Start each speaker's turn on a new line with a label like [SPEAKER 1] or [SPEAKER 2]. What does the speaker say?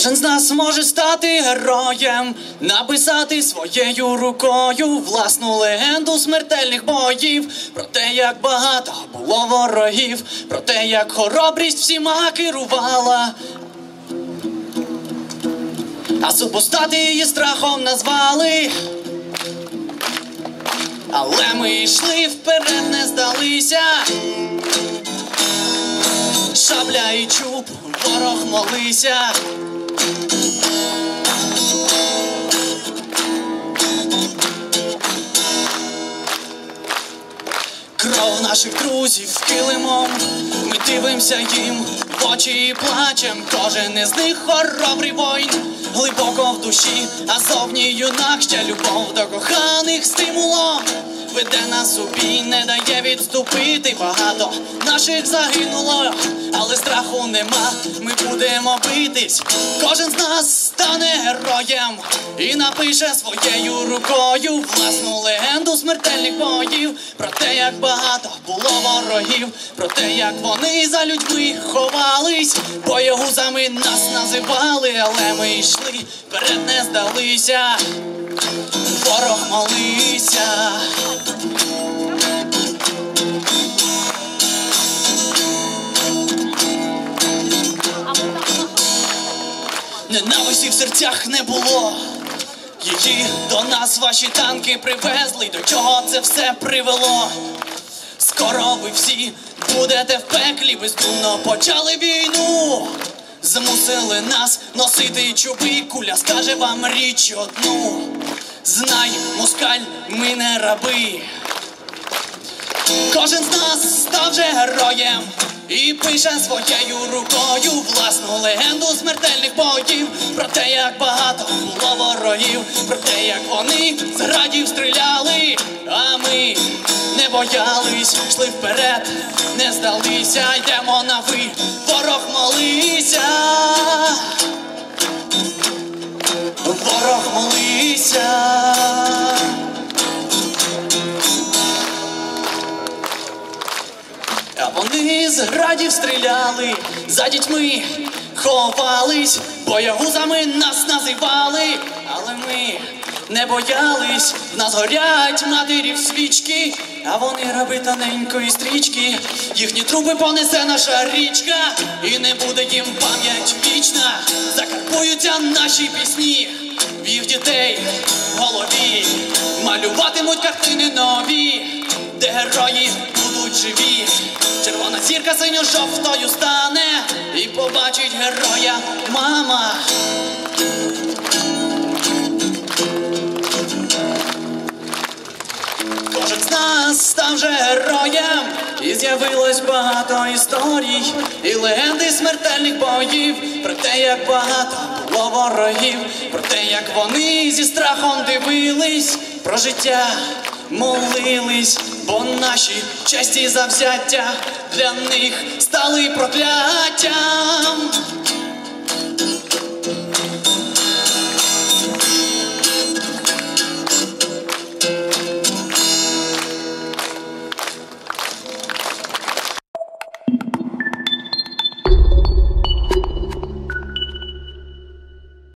[SPEAKER 1] Кожен з нас може стати героєм, написати своєю рукою власну легенду смертельних боїв, про те, як багато було ворогів, про те, як хоробрість всіма керувала. А супостати її страхом назвали. Але ми йшли вперед, не здалися. Шабля і чуб, ворог молися. Кров наших друзів килимом, ми дивимося їм в очі і плачем. Кожен із них хоробрий воїн, глибоко в душі, а зовні юнак ще любов до коханих стимулом. Веде нас у бій, не дає відступити. Багато наших загинуло, але страху нема. Ми будемо битись. Кожен з нас стане героєм і напише своєю рукою власну легенду смертельних боїв. Про те, як багато було ворогів, про те, як вони за людьми ховались, боєгузами нас називали, але ми йшли, вперед не здалися. Ворог молися. Ненависті в серцях не було. Її до нас ваші танки привезли. До чого це все привело? Скоро ви всі будете в пеклі, бездумно почали війну. Змусили нас носити чуби, куля скаже вам річ одну. Знай, москаль, ми не раби. Кожен з нас став же героєм і пише своєю рукою власну легенду смертельних боїв. Про те, як багато було ворогів, про те, як вони з градів стріляли, а ми не боялись, йшли вперед, не здалися, йдемо на ви, ворог молися. Ворог молися. А вони з градів стріляли, за дітьми ховались, боягузами нас називали, але ми не боялись, в нас горять матері в свічки, а вони раби тоненької стрічки, їхні труби понесе наша річка, і не буде їм пам'ять вічна, закарбуються наші пісні, в їх дітей в голові малюватимуть картини нові, де герої будуть живі. Червона зірка синьо-жовтою стане і побачить героя мама. З'явилось багато історій, і легенди смертельних боїв, про те, як багато було ворогів, про те, як вони зі страхом дивились, про життя молились, бо наші честі завзяття для них стали прокляттям.